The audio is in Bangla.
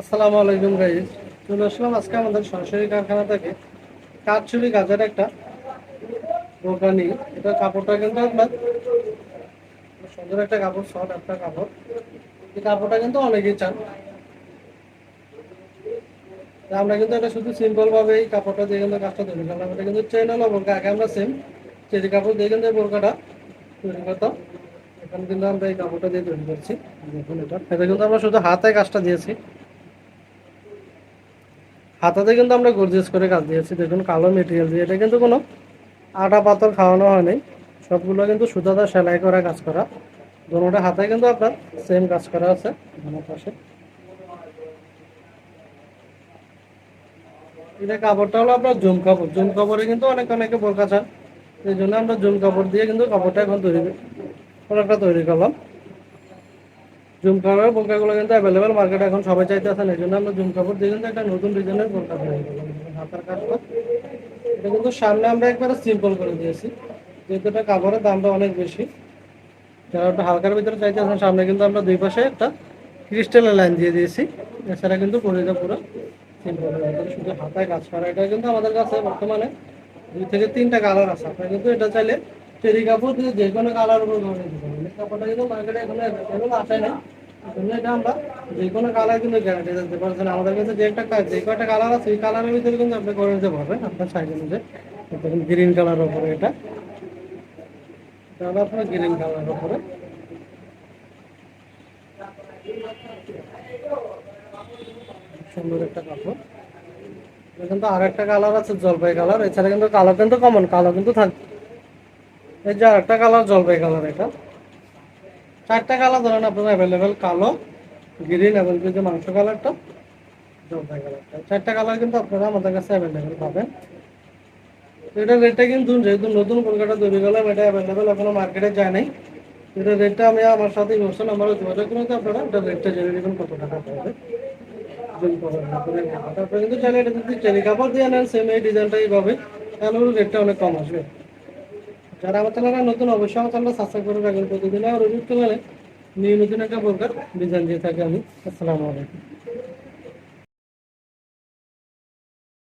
আসসালামু আলাইকুম গাইজ চলে আসলাম আজকে আমাদের সরাসরি কারখানা থেকে। কাঠচুরি গাছের একটা দোকানি এটা কাপড়টা কিন্তু আপনার সুন্দর একটা কাপড় শর্ট একটা কাপড়। এই কাপড়টা কিন্তু অনেকেই চান। আমরা কিন্তু এটা শুধু সিম্পল ভাবে এই কাপড়টা দিয়ে কিন্তু কাজটা তৈরি করলাম এটা কিন্তু চেন হলো বোরকা। আগে আমরা সেম চেরি কাপড় দিয়ে কিন্তু বোরকাটা তৈরি করতাম। এখন কিন্তু আমরা এই কাপড়টা দিয়ে তৈরি করছি। দেখুন এটা। এটা কিন্তু আমরা শুধু হাতে কাজটা দিয়েছি। হাতাতে কিন্তু আমরা গর্জিয়াস করে কাজ দিয়েছি। দেখুন, কালো মেটেরিয়াল দিয়ে। এটা কিন্তু কোনো আটা পাথর খাওয়ানো হয় নাই। সবগুলো কিন্তু সুতাতে সেলাই করা কাজ করা। দুটোটা হাতে কিন্তু আপনার সেম কাজ করা আছে। আমার পাশে। এটা কাপড়টা হলো আপনার জুম কাপড়। জুম কাপড়ে কিন্তু অনেক অনেকে বোরকা চান। এই জন্য আমরা জুম কাপড় দিয়ে কিন্তু কাপড়টা এখন তৈরি প্রোডাক্টটা তৈরি করলাম। জুম কাপড়ের বোরকাগুলো কিন্তু অ্যাভেলেবেল মার্কেটে এখন সবাই চাইতে আসেন এই জন্য আমরা জুম কাপড় দিয়ে কিন্তু একটা নতুন ডিজাইনের বোরকা তৈরি করলাম হাতার কাজটা। এটা কিন্তু সামনে আমরা একবারে সিম্পল করে দিয়েছি। যেহেতু এটা কাপড়ের দামটা অনেক বেশি, যারা একটু হালকার ভিতরে চাইতে আসেন সামনে কিন্তু আমরা দুই পাশে একটা ক্রিস্টালের লাইন দিয়ে দিয়েছি। এছাড়া কিন্তু পরিটা পুরো সিম্পল শুধু হাতায় কাজ করা, এটা কিন্তু আমাদের কাছে বর্তমানে দুই থেকে তিনটা কালার আছে। আপনার কিন্তু এটা চাইলে চেরি কাপড় যে কোনো কালার উপর করে দিতে পারেন। কাপড়টা কিন্তু মার্কেটে এখন আসে না এটা আমরা যে কোনো কালার কিন্তু গ্যারান্টি আমাদের যে একটা যে কালার আছে কালারের ভিতরে কিন্তু করে পারবেন আপনার দেখুন কালার উপরে এটা। কালার উপরে। সুন্দর একটা কাপড় আর একটা কালার আছে, জলপাই কালার এছাড়া কিন্তু কালো কিন্তু কমন কালো কিন্তু থাকবে এই যে আরেকটা কালার জলপাই কালার এটা। চারটা কালার ধরেন আপনার অ্যাভেলেবেল কালো গ্রিন এবং যে মাংস কালারটা জলপাই কালারটা। চারটা কালার কিন্তু আপনারা আমাদের কাছে অ্যাভেলেবেল পাবেন। এটা রেটটা কিন্তু যেহেতু নতুন কলকাতা তৈরি করলাম, এটা অ্যাভেলেবেল এখনও মার্কেটে যায় নাই। এটা রেটটা আমি আমার সাথে ইমোশন আমার যোগাযোগ করে আপনারা এটা রেটটা জেনে নেবেন কত টাকা পড়বে। তারপরে কিন্তু চাইলে এটা যদি চেরি কাপড় দিয়ে নেন সেম এই ডিজাইনটা এইভাবে তাহলে রেটটা অনেক কম আসবে। যারা নতুন, অবশ্যই আমার চ্যানেল সাবস্ক্রাইব করে রাখবেন। প্রতিদিন আর অভিযুক্ত চ্যানেলে নিয়মিত একটা প্রকার ডিজাইন দিয়ে থাকি আমি। আসসালামু আলাইকুম।